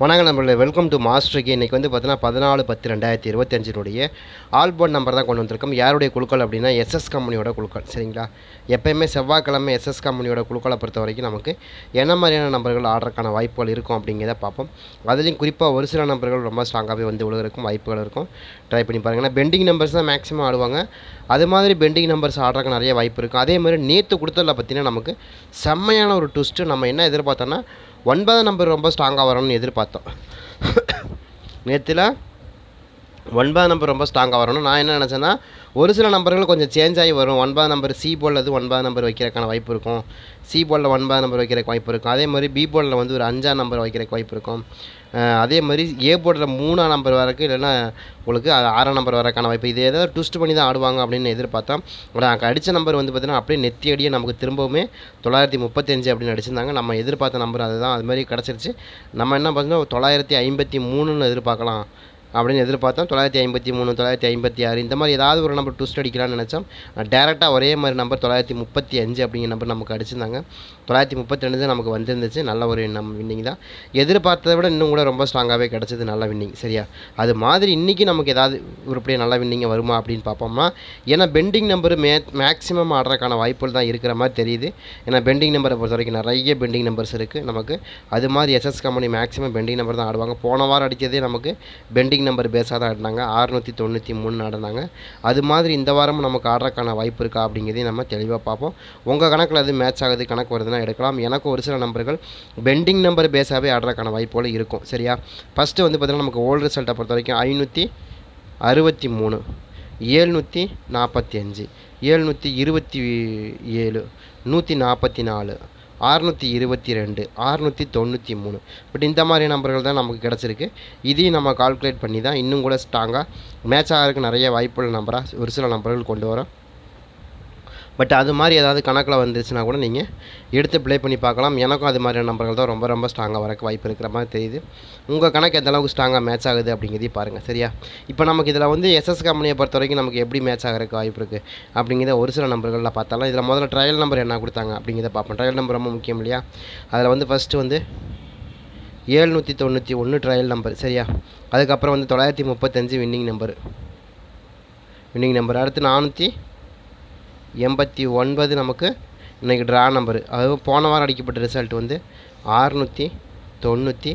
வணக்கம் நம்பர்களே welcome to மாஸ்டருக்கு இன்றைக்கி வந்து பார்த்தீங்கன்னா பதினாலு பத்து ரெண்டாயிரத்தி இருபத்தஞ்சினுடைய ஆல்போர்ட் நம்பர் தான் கொண்டு வந்திருக்கோம். யாருடைய குழுக்கள் அப்படின்னா எஸ்எஸ் கம்பெனியோட குழுக்கள் சரிங்களா? எப்பயுமே செவ்வாய்க்கிழமை எஸ்எஸ் கம்பெனியோட குழுக்களை பொறுத்த வரைக்கும் நமக்கு என்ன மாதிரியான நம்பர்கள் ஆடுறதுக்கான வாய்ப்புகள் இருக்கும் அப்படிங்கிறத பார்ப்போம். அதுலேயும் குறிப்பாக ஒரு சில நம்பர்கள் ரொம்ப ஸ்ட்ராங்காகவே வந்து விழுகிறக்கும் வாய்ப்புகள் இருக்கும். ட்ரை பண்ணி பாருங்கள் ஏன்னா பெண்டிங் நம்பர்ஸ் தான் மேக்ஸிமம் ஆடுவாங்க. அது மாதிரி பெண்டிங் நம்பர்ஸ் ஆடுறதுக்கு நிறைய வாய்ப்பு இருக்கும். அதே மாதிரி நேற்று கொடுத்ததில் பார்த்தீங்கன்னா நமக்கு செம்மையான ஒரு ட்விஸ்ட்டு நம்ம என்ன எதிர்பார்த்தோன்னா ஒன்பதாம் நம்பர் ரொம்ப ஸ்ட்ராங்காக வரணும்னு எதிர்பார்த்தோம். நேற்றுல ஒன்பது நம்பர் ரொம்ப ஸ்ட்ராங்காக வரணும். நான் என்ன நினச்சேன்னா ஒரு சில நம்பர்கள் கொஞ்சம் சேஞ்ச் ஆகி வரும். ஒன்பதாம் நம்பர் சி போர்டில் ஒன்பதாம் நம்பர் வைக்கிறதுக்கான வாய்ப்பு இருக்கும். சி போலில் ஒன்பதாம் நம்பர் வைக்கிறக்கு வாய்ப்பு இருக்கும். அதே மாதிரி பி போலில் வந்து ஒரு அஞ்சாம் நம்பர் வைக்கிறக்கு வாய்ப்பு இருக்கும். அதே மாதிரி ஏ போர்டில் மூணாம் நம்பர் வரக்கு இல்லைன்னா உங்களுக்கு ஆறாம் நம்பர் வரக்கான வாய்ப்பு. இது ஏதாவது ட்விஸ்ட் பண்ணி தான் ஆடுவாங்க அப்படின்னு எதிர்பார்த்தோம். ஆனால் அடித்த நம்பர் வந்து பார்த்தீங்கன்னா அப்படியே நெத்தி அடியே நமக்கு திரும்பவுமே தொள்ளாயிரத்தி முப்பத்தஞ்சு அப்படின்னு அடிச்சிருந்தாங்க. நம்ம எதிர்பார்த்த நம்பர் அதுதான். அது மாதிரி கிடச்சிருச்சு. நம்ம என்ன பார்த்தோம்னா தொள்ளாயிரத்தி ஐம்பத்தி மூணுன்னு எதிர்பார்க்கலாம். அப்படின்னு எதிர்பார்த்தோம். தொள்ளாயிரத்தி ஐம்பத்தி மூணு தொள்ளாயிரத்தி ஐம்பத்தி ஆறு இந்த மாதிரி ஏதாவது ஒரு நம்பர் ட்விஸ்ட் அடிக்கலாம்னு நினச்சோம். டேரெக்டாக ஒரே மாதிரி நம்பர் தொள்ளாயிரத்தி முப்பத்தி அஞ்சு அப்படிங்கிற நம்பர் நமக்கு அடிச்சிருந்தாங்க. தொள்ளாயிரத்தி முப்பத்தி ரெண்டு தான் நமக்கு வந்திருந்துச்சு. நல்ல ஒரு நம் வின்னிங் தான். எதிர்பார்த்ததை விட இன்னும் கூட ரொம்ப ஸ்ட்ராங்காகவே கிடச்சது நல்ல வின்னிங் சரியா? அது மாதிரி இன்றைக்கி நமக்கு ஏதாவது உருப்படியாக நல்ல வின்னிங்க வருமா அப்படின்னு பார்ப்போம்னா ஏன்னா பெண்டிங் நம்பர் மே மேக்ஸிமம் ஆடுறதுக்கான வாய்ப்புகள் தான் இருக்கிற மாதிரி தெரியுது. ஏன்னா பெண்டிங் நம்பரை பொறுத்த வரைக்கும் நிறைய பெண்டிங் நம்பர்ஸ் இருக்குது நமக்கு. அது மாதிரி SS company maximum pending number தான் ஆடுவாங்க. போன வாரம் அடித்ததே நமக்கு பெண்டிங் நம்பர் பேஸாக தான் ஆடினாங்க. அறுநூற்றி தொண்ணூற்றி மூணு ஆடினாங்க. அது மாதிரி இந்த வாரமும் நமக்கு ஆடுறதுக்கான வாய்ப்பு இருக்கா அப்படிங்கிறதையும் நம்ம தெளிவாக பார்ப்போம். உங்கள் கணக்கில் அது மேட்ச் ஆகுது கணக்கு வருதுன்னா எடுக்கலாம். எனக்கு ஒரு சில நம்பர்கள் பெண்டிங் நம்பர் பேஸாகவே ஆடுறதுக்கான வாய்ப்புகள் இருக்கும். சரியா? ஃபஸ்ட்டு வந்து பார்த்திங்கன்னா நமக்கு ஓல்டு ரிசல்ட்டை பொறுத்த வரைக்கும் ஐநூற்றி அறுபத்தி மூணு ஏழ்நூற்றி நாற்பத்தி அஞ்சு ஏழ்நூற்றி இருபத்தி ஏழு நூற்றி நாற்பத்தி நாலு அறுநூற்றி இருபத்தி ரெண்டு அறுநூற்றி தொண்ணூற்றி மூணு. பட் இந்த மாதிரி நம்பர்கள் தான் நமக்கு கிடச்சிருக்கு. இதையும் நம்ம கால்குலேட் பண்ணி தான் இன்னும் கூட ஸ்ட்ராங்காக மேட்ச் ஆகிறதுக்கு நிறைய வாய்ப்புள்ள நம்பராக ஒரு சில நம்பர்கள் கொண்டு வரோம். பட் அது மாதிரி ஏதாவது கணக்கில் வந்துருச்சுன்னா கூட நீங்கள் எடுத்து ப்ளே பண்ணி பார்க்கலாம். எனக்கும் அது மாதிரியான நம்பர்கள் தான் ரொம்ப ரொம்ப ஸ்ட்ராங்காக வரக்கு வாய்ப்பு இருக்கிற மாதிரி தெரியுது. உங்கள் கணக்கு எந்த அளவுக்கு ஸ்ட்ராங்காக மேட்ச் ஆகுது அப்படிங்கிறதையும் பாருங்கள் சரியா? இப்போ நமக்கு இதில் வந்து எஸ்எஸ் கம்பெனியை பொறுத்த வரைக்கும் நமக்கு எப்படி மேட்ச் ஆகிறதுக்கு வாய்ப்பு இருக்குது அப்படிங்கிறத ஒரு சில நம்பர்களில் பார்த்தாலும். இதில் முதல்ல ட்ரையல் நம்பர் என்ன கொடுத்தாங்க அப்படிங்கிறத பார்ப்போம். ட்ரையல் நம்பர் ரொம்ப முக்கியம் இல்லையா? அதில் வந்து ஃபஸ்ட்டு வந்து ஏழ்நூற்றி தொண்ணூற்றி ஒன்று ட்ரையல் நம்பர் சரியா? அதுக்கப்புறம் வந்து தொள்ளாயிரத்தி முப்பத்தஞ்சு வின்னிங் நம்பர் வின்னிங் நம்பர் அடுத்து நானூற்றி எண்பத்தி ஒன்பது நமக்கு இன்றைக்கி ட்ரா நம்பரு அதுவும் போன வாரம் அடிக்கப்பட்ட ரிசல்ட் வந்து ஆறுநூற்றி தொண்ணூற்றி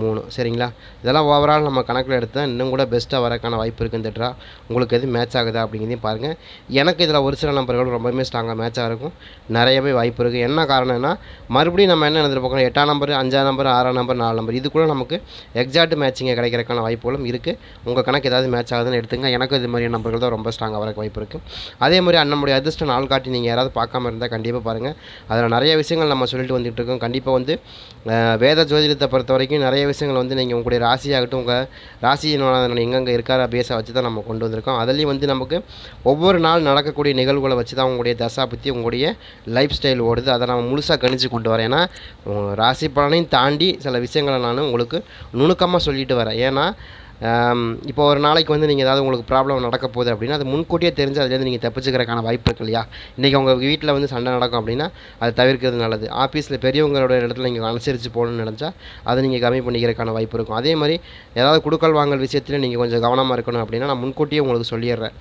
மூணு. சரிங்களா? இதெல்லாம் ஓவரால் நம்ம கணக்கில் எடுத்தால் இன்னும் கூட பெஸ்ட்டாக வரக்கான வாய்ப்பு இருக்குது இந்த ட்ரா உங்களுக்கு எது மேட்ச் ஆகுதா அப்படிங்கிறதையும் பாருங்கள் எனக்கு இதில் ஒரு சில நம்பர்கள் ரொம்பவுமே ஸ்ட்ராங்காக மேட்சாக இருக்கும். நிறையவே வாய்ப்பு இருக்குது என்ன காரணம்னா மறுபடியும் நம்ம என்ன எதிர்பார்க்கணும் எட்டாம் நம்பர் அஞ்சாம் நம்பர் ஆறாம் நம்பர் நாலு நம்பர் இது கூட நமக்கு எக்ஸாக்ட் மேட்சிங்கை கிடைக்கிறக்கான வாய்ப்புகளும் இருக்குது உங்கள் கணக்கு ஏதாவது மேட்ச் ஆகுதுன்னு எடுத்துங்க. எனக்கு இது மாதிரி நம்பர்கள் தான் ரொம்ப ஸ்ட்ராங்காக வரக்கு வாய்ப்பு இருக்குது அதே மாதிரி அண்ணனுடைய அதிர்ஷ்ட நாள் காட்டி நீங்கள் யாராவது பார்க்காம இருந்தால் கண்டிப்பாக பாருங்கள் அதில் நிறைய விஷயங்கள் நம்ம சொல்லிட்டு வந்துகிட்டு இருக்கோம். கண்டிப்பாக வந்து வேத ஜோதிடத்தை பொறுத்த வரைக்கும் நிறைய நிறைய விஷயங்கள் வந்து நீங்கள் உங்களுடைய ராசியாகட்டும் உங்கள் ராசியினோட எங்கெங்கே இருக்கார் பேஸை வச்சு தான் நம்ம கொண்டு வந்திருக்கோம். அதுலேயும் வந்து நமக்கு ஒவ்வொரு நாள் நடக்கக்கூடிய நிகழ்வுகளை வச்சு தான் உங்களுடைய தசா பற்றி உங்களுடைய லைஃப் ஸ்டைல் ஓடுது. அதை நான் முழுசாக கணிச்சு கொண்டு வரேன். ஏன்னா ராசி பலனையும் தாண்டி சில விஷயங்களை நான் உங்களுக்கு நுணுக்கமாக சொல்லிட்டு வரேன். ஏன்னா இப்போ ஒரு நாளைக்கு வந்து நீங்கள் ஏதாவது உங்களுக்கு ப்ராப்ளம் நடக்க போகுது அப்படின்னா அது முன்கூட்டியே தெரிஞ்சு அதுலேருந்து நீங்கள் தப்பிச்சுக்கிறக்கான வாய்ப்பு இருக்கு இல்லையா? இன்றைக்கி உங்கள் வீட்டில் வந்து சண்டை நடக்கும் அப்படின்னா அதை தவிர்க்கிறது நல்லது. ஆஃபீஸில் பெரியவங்களோட இடத்துல நீங்கள் அனுசரித்து போகணும்னு நினச்சா அதை நீங்கள் கம்மி பண்ணிக்கிறக்கான வாய்ப்பு இருக்கும். அதே மாதிரி ஏதாவது குடுக்கல் வாங்கல் விஷயத்தில் நீங்கள் கொஞ்சம் கவனமாக இருக்கணும் அப்படின்னா நான் முன்கூட்டியே உங்களுக்கு சொல்லிடுறேன்.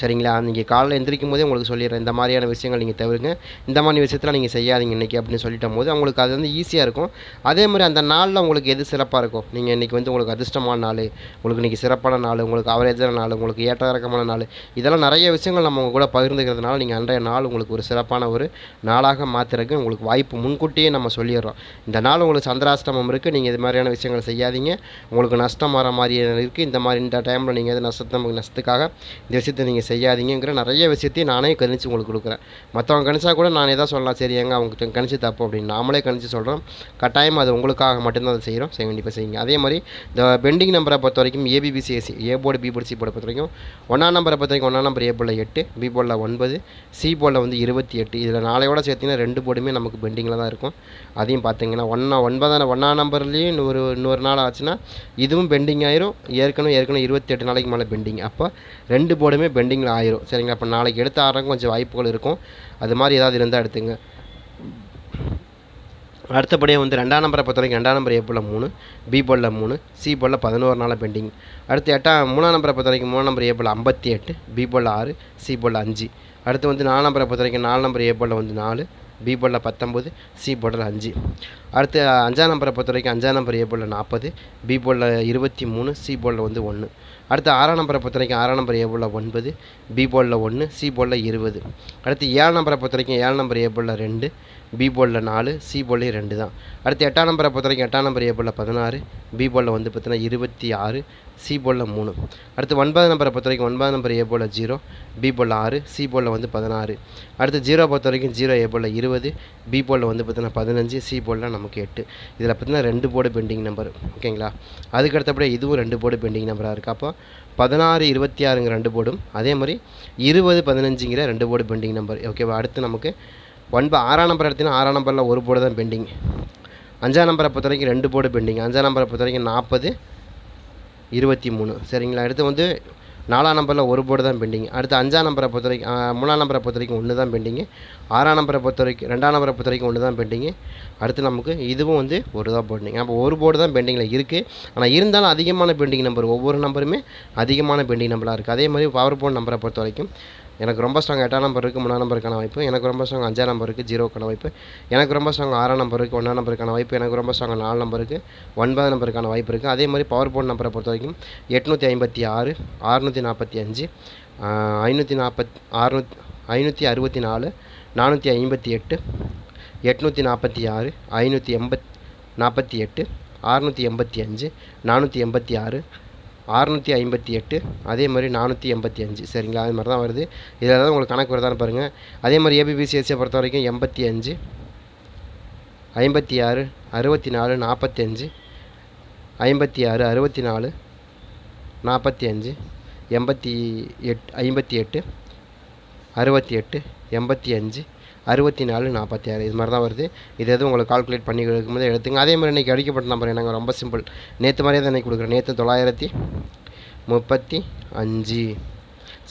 சரிங்களா? நீங்கள் காலையில் எந்திரிக்கும் போதே உங்களுக்கு சொல்லிடுறேன். இந்த மாதிரியான விஷயங்கள் நீங்கள் தவிர்க்க இந்த மாதிரி விஷயத்தில் நீங்கள் செய்யாதீங்க இன்றைக்கி அப்படின்னு சொல்லிட்டும் போது உங்களுக்கு அது வந்து ஈஸியாக இருக்கும். அதே மாதிரி அந்த நாளில் உங்களுக்கு எது சிறப்பாக இருக்கும்? நீங்கள் இன்றைக்கி வந்து உங்களுக்கு அதிர்ஷ்டமான நாள் உங்களுக்கு இன்றைக்கி சிறப்பான நாள் உங்களுக்கு அவரேஜான நாள் உங்களுக்கு ஏற்ற இறக்கமான நாள் இதெல்லாம் நிறைய விஷயங்கள் நம்ம உங்கள் கூட பகிர்ந்துக்கிறதுனால நீங்கள் அன்றைய நாள் உங்களுக்கு ஒரு சிறப்பான ஒரு நாளாக மாற்றுறதுக்கு உங்களுக்கு வாய்ப்பு முன்கூட்டியே நம்ம சொல்லிடுறோம். இந்த நாள் உங்களுக்கு சந்திராஷ்டமம் இருக்குது நீங்கள் இது மாதிரியான விஷயங்கள் செய்யாதீங்க. உங்களுக்கு நஷ்டம் வர மாதிரி இருக்குது இந்த மாதிரி இந்த டைமில் நீங்கள் எது நஷ்டத்தை நஷ்டத்துக்காக இந்த விஷயத்தை நீங்கள் செய்யாதீங்கிற நிறைய விஷயத்தையும் நானே கணிச்சு உங்களுக்கு கொடுக்குறேன். மற்றவங்க கணிச்சா கூட நான் எதாவது சொல்லலாம் சரி எங்க அவங்க கணிச்சு தப்பு அப்படின்னு நாமளே கணிச்சு சொல்கிறோம் கட்டாயம் அது உங்களுக்காக மட்டும்தான் அதை செய்கிறோம் செய்ய கண்டிப்பாக செய்யுங்க. அதே மாதிரி இந்த பெண்டிங் நம்பரை பொறுத்த வரைக்கும் ABBCSC A board B board C போர்டை பொறுத்த வரைக்கும் ஒன்றாம் நம்பரை பொறுத்த வரைக்கும் ஒன்றாம் நம்பர் ஏ போர்டில் எட்டு பி போர்டில் ஒன்பது சி போர்டில் வந்து இருபத்தி எட்டு. இதில் நாளையோட சேர்த்திங்கன்னா ரெண்டு போர்டுமே நமக்கு பெண்டிங்கில் தான் இருக்கும். அதையும் பார்த்தீங்கன்னா ஒன்றா ஒன்பதாம் ஒன்றாம் நம்பர்லேயும் இன்னொரு இன்னொரு நாள் ஆச்சுன்னா இதுவும் பெண்டிங் ஆயிரும். ஏற்கனவே ஏற்கனவே இருபத்தி எட்டு நாளைக்கு மேலே பெண்டிங் அப்போ ரெண்டு போர்டுமே பெண்டிங்கில் ஆயிரும். சரிங்களா? அப்போ நாளைக்கு எடுத்து ஆடுறதுக்கு கொஞ்சம் வாய்ப்புகள் இருக்கும். அது மாதிரி ஏதாவது இருந்தால் எடுத்துங்க. அடுத்தபடியாக வந்து ரெண்டாம் நம்பரை பொறுத்த வரைக்கும் ரெண்டாம் நம்பர் ஏ மூணு பி போலில் மூணு சி போலில் பதினோரு நாள் பெண்டிங். அடுத்து எட்டாம் மூணாம் நம்பரை பொறுத்த வரைக்கும் மூணாம் நம்பர் ஏ ஐம்பத்தி எட்டு பி போலில் ஆறு சி போலில் அஞ்சு. அடுத்து வந்து நாலு நம்பரை பொறுத்த வரைக்கும் நாலு நம்பர் ஏ போலில் வந்து நாலு பி போர்டில் பத்தொம்போது சி போர்டில் அஞ்சு. அடுத்து அஞ்சாம் நம்பரை பொறுத்த வரைக்கும் அஞ்சாம் நம்பர் ஏ போர்டில் நாற்பது பி போர்டில் இருபத்தி மூணு சி போர்டில் வந்து ஒன்று. அடுத்து ஆறாம் நம்பரை பொறுத்த வரைக்கும் ஆறாம் நம்பர் ஏ ஒன்பது பி போலில் ஒன்று சி போலில் இருபது. அடுத்து ஏழு நம்பரை பொறுத்த வரைக்கும் ஏழு நம்பர் ஏ ரெண்டு பி போலில் நாலு சி போர்டில் ரெண்டு தான். அடுத்து எட்டாம் நம்பரை பொறுத்த வரைக்கும் எட்டாம் நம்பர் ஏ பதினாறு பி போலில் வந்து பார்த்தீங்கன்னா இருபத்தி ஆறு சி போலில் மூணு. அடுத்து ஒன்பது நம்பரை பொறுத்த வரைக்கும் ஒன்பது நம்பர் ஏ ஜீரோ பி போலில் ஆறு சி போலில் வந்து பதினாறு. அடுத்து ஜீரோ பொறுத்த வரைக்கும் ஜீரோ ஏ போலில் இருபது பி போலில் வந்து பார்த்தீங்கன்னா பதினஞ்சு சி போலில் நமக்கு எட்டு. இதில் பார்த்தீங்கன்னா ரெண்டு போர்டு பெண்டிங் நம்பர் ஓகேங்களா அதுக்கு அடுத்தபடியே இதுவும் ரெண்டு போர்டு பெண்டிங் நம்பராக இருக்குது அப்போ பதினாறு இருபத்தி ஆறுங்கிற ரெண்டு போர்டும் அதே மாதிரி இருபது பதினஞ்சுங்கிற ரெண்டு போர்டு பெண்டிங் நம்பர் ஓகேவா அடுத்து நமக்கு ஒன்பது ஆறாம் நம்பர் எடுத்தீங்கன்னா ஆறாம் நம்பரில் ஒரு போர்டு தான் பெண்டிங் அஞ்சாம் நம்பரை பொறுத்த வரைக்கும் ரெண்டு போர்டு பெண்டிங் அஞ்சாம் நம்பரை பொறுத்த வரைக்கும் நாற்பது இருபத்தி மூணு. சரிங்களா? அடுத்து வந்து நாலாம் நம்பரில் ஒரு போர்டு தான் பெண்டிங் அடுத்து அஞ்சாம் நம்பரை பொறுத்த வரைக்கும் மூணாம் நம்பரை பொறுத்த வரைக்கும் ஒன்று தான் பெண்டிங்கு ஆறாம் நம்பரை பொறுத்த வரைக்கும் ரெண்டாம் நம்பரை பொறுத்த வரைக்கும் ஒன்று தான் பெண்டிங்கு அடுத்து நமக்கு இதுவும் வந்து ஒரு தான் பெண்டிங் அப்போ ஒரு போர்டு தான் பெண்டிங்கில் இருக்குது ஆனால் இருந்தாலும் அதிகமான பெண்டிங் நம்பர் ஒவ்வொரு நம்பருமே அதிகமான பெண்டிங் நம்பராக இருக்குது அதே மாதிரி பவர் போர்ட் நம்பரை பொறுத்த வரைக்கும் எனக்கு ரொம்ப ஸ்ட்ராங் எட்டாம் நம்பர் இருக்குது மூணாம் நம்பருக்கான வாய்ப்பு. எனக்கு ரொம்ப ஸ்ட்ராங் அஞ்சாம் நம்பருக்கு ஜீரோக்கான வாய்ப்பு. எனக்கு ரொம்ப ஸ்ட்ராங் ஆறாம் நம்பருக்கு ஒன்றாம் நம்பருக்கான வாய்ப்பு. எனக்கு ரொம்ப ஸ்ட்ராங் நாலு நம்பருக்கு ஒன்பது நம்பருக்கான வாய்ப்பு இருக்குது அதே மாதிரி பவர் போர்ட் நம்பரை பொறுத்த வரைக்கும் எட்நூற்றி ஐம்பத்தி ஆறு அறுநூற்றி நாற்பத்தி அஞ்சு ஐநூற்றி நாற்பத் அறுநூத் ஐநூற்றி அறுபத்தி நாலு நானூற்றி ஐம்பத்தி எட்டு எட்நூற்றி நாற்பத்தி ஆறு ஐநூற்றி எண்பத் நாற்பத்தி எட்டு அறுநூற்றி எண்பத்தி அஞ்சு நானூற்றி எண்பத்தி ஆறு அறநூற்றி ஐம்பத்தி எட்டு அதே மாதிரி நானூற்றி எண்பத்தி அஞ்சு. சரிங்களா? அது மாதிரி தான் வருது. இதில் தான் உங்களுக்கு கணக்கு வருதான்னு பாருங்கள் அதே மாதிரி ஏபிபிசிஎஸ்சியை பொறுத்த வரைக்கும் எண்பத்தி அஞ்சு ஐம்பத்தி ஆறு அறுபத்தி நாலு நாற்பத்தி அஞ்சு ஐம்பத்தி ஆறு அறுபத்தி நாலு நாற்பத்தி அஞ்சு எண்பத்தி எட் ஐம்பத்தி எட்டு அறுபத்தி எட்டு எண்பத்தி அஞ்சு அறுபத்தி நாலு நாற்பத்தி ஆறு இது மாதிரி தான் வருது. இது எதுவும் உங்களுக்கு கால்குலேட் பண்ணி கொடுக்கும்போது எடுத்துங்க. அதே மாதிரி இன்றைக்கி அடிக்கப்பட்ட நம்பர் என்னங்க? ரொம்ப சிம்பிள் நேற்று மாதிரியே தான் இன்றைக்கி கொடுக்குறேன். நேற்று தொள்ளாயிரத்தி முப்பத்தி அஞ்சு.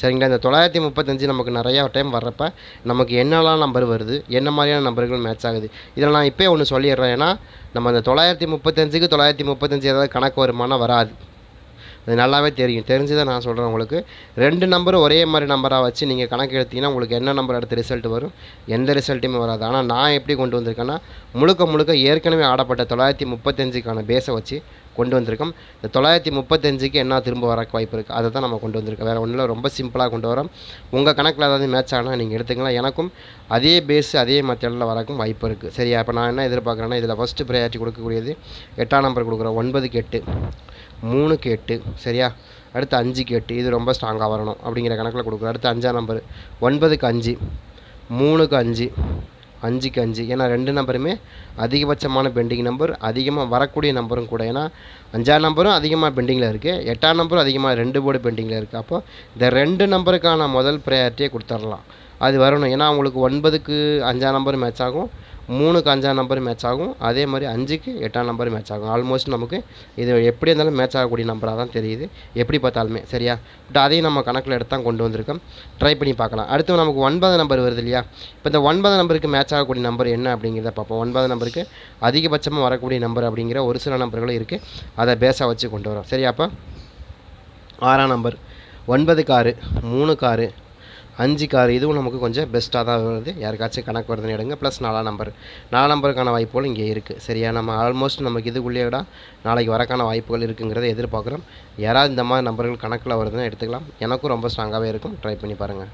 சரிங்களா? இந்த தொள்ளாயிரத்தி முப்பத்தஞ்சு நமக்கு நிறையா டைம் வர்றப்ப நமக்கு என்னெல்லாம் நம்பர் வருது? என்ன மாதிரியான நம்பர்கள் மேட்ச் ஆகுது? இதில் நான் இப்போயே ஒன்று சொல்லிடுறேன். ஏன்னா நம்ம அந்த தொள்ளாயிரத்தி முப்பத்தஞ்சுக்கு தொள்ளாயிரத்தி முப்பத்தஞ்சு ஏதாவது கணக்கு வருமானம் வராது. அது நல்லாவே தெரியும். தெரிஞ்சு தான் நான் சொல்கிறேன் உங்களுக்கு. ரெண்டு நம்பரும் ஒரே மாதிரி நம்பராக வச்சு நீங்கள் கணக்கு எடுத்தீங்கன்னா உங்களுக்கு என்ன நம்பர் அடுத்த ரிசல்ட் வரும் எந்த ரிசல்ட்டுமே வராது. ஆனால் நான் எப்படி கொண்டு வந்திருக்கேன்னா முழுக்க முழுக்க ஏற்கனவே ஆடப்பட்ட தொள்ளாயிரத்தி முப்பத்தஞ்சுக்கான பேஸை வச்சு கொண்டு வந்திருக்கோம். இந்த தொள்ளாயிரத்தி முப்பத்தஞ்சுக்கு என்ன திரும்ப வரக்கு வாய்ப்பு இருக்குது அதை தான் நம்ம கொண்டு வந்திருக்கோம். வேறு ஒன்றும் ரொம்ப சிம்பிளாக கொண்டு வரோம். உங்கள் கணக்கில் ஏதாவது மேட்ச் ஆனால் நீங்கள் எடுத்துக்கலாம். எனக்கும் அதே பேஸ் அதே மெத்தடில் வரக்கும் வாய்ப்பு இருக்குது சரியா? இப்போ நான் என்ன எதிர்பார்க்குறேன்னா இதில் ஃபஸ்ட்டு ப்ரையாரிட்டி கொடுக்கக்கூடியது எட்டாம் நம்பர் கொடுக்குறோம். ஒன்பதுக்கு எட்டு. மூணுக்கு எட்டு சரியா? அடுத்து அஞ்சுக்கு எட்டு இது ரொம்ப ஸ்ட்ராங்காக வரணும் அப்படிங்கிற கணக்கில் கொடுக்குறோம் அடுத்து அஞ்சாம் நம்பர் ஒன்பதுக்கு அஞ்சு மூணுக்கு அஞ்சு அஞ்சுக்கு அஞ்சு. ஏன்னா ரெண்டு நம்பருமே அதிகபட்சமான பெண்டிங் நம்பர் அதிகமாக வரக்கூடிய நம்பரும் கூட. ஏன்னா அஞ்சாம் நம்பரும் அதிகமாக பெண்டிங்கில் இருக்குது எட்டாம் நம்பரும் அதிகமாக ரெண்டு போர்டு பெண்டிங்கில் இருக்குது அப்போ இந்த ரெண்டு நம்பருக்கான முதல் ப்ரையாரிட்டியை கொடுத்துர்லாம் அது வரணும். ஏன்னா உங்களுக்கு ஒன்பதுக்கு அஞ்சாம் நம்பர் மேட்ச் ஆகும். மூணுக்கு அஞ்சாம் நம்பர் மேட்ச் ஆகும். அதே மாதிரி அஞ்சுக்கு எட்டாம் நம்பர் மேட்ச் ஆகும். ஆல்மோஸ்ட் நமக்கு இது எப்படி இருந்தாலும் மேட்ச் ஆகக்கூடிய நம்பராக தான் தெரியுது. எப்படி பார்த்தாலுமே சரியா? பட் அதையும் நம்ம கணக்கில் எடுத்து தான் கொண்டு வந்திருக்கோம். ட்ரை பண்ணி பார்க்கலாம். அடுத்து நமக்கு ஒன்பது நம்பர் வருது இல்லையா? இப்போ இந்த ஒன்பது நம்பருக்கு மேட்ச் ஆகக்கூடிய நம்பர் என்ன அப்படிங்கிறத பார்ப்போம். ஒன்பது நம்பருக்கு அதிகபட்சமாக வரக்கூடிய நம்பர் அப்படிங்கிற ஒரு சில நம்பர்களும் இருக்குது அதை பேஸாக வச்சு கொண்டு வரோம். சரியா அப்போ? ஆறாம் நம்பர் ஒன்பது காரு மூணு காரு அஞ்சு கார் இதுவும் நமக்கு கொஞ்சம் பெஸ்ட்டாக தான் வருது. யாருக்காச்சும் கணக்கு வருதுன்னு எடுங்க. ப்ளஸ் நாலாம் நம்பர் நாலாம் நம்பருக்கான வாய்ப்புகள் இங்கே இருக்குது சரியா? நம்ம ஆல்மோஸ்ட் நமக்கு இதுக்குள்ளேயே விட நாளைக்கு வரக்கான வாய்ப்புகள் இருக்குங்கிறத எதிர்பார்க்குறோம். யாராவது இந்த மாதிரி நம்பர்கள் கணக்கில் வருதுன்னு எடுத்துக்கலாம். எனக்கும் ரொம்ப ஸ்ட்ராங்காகவே இருக்கும். ட்ரை பண்ணி பாருங்கள்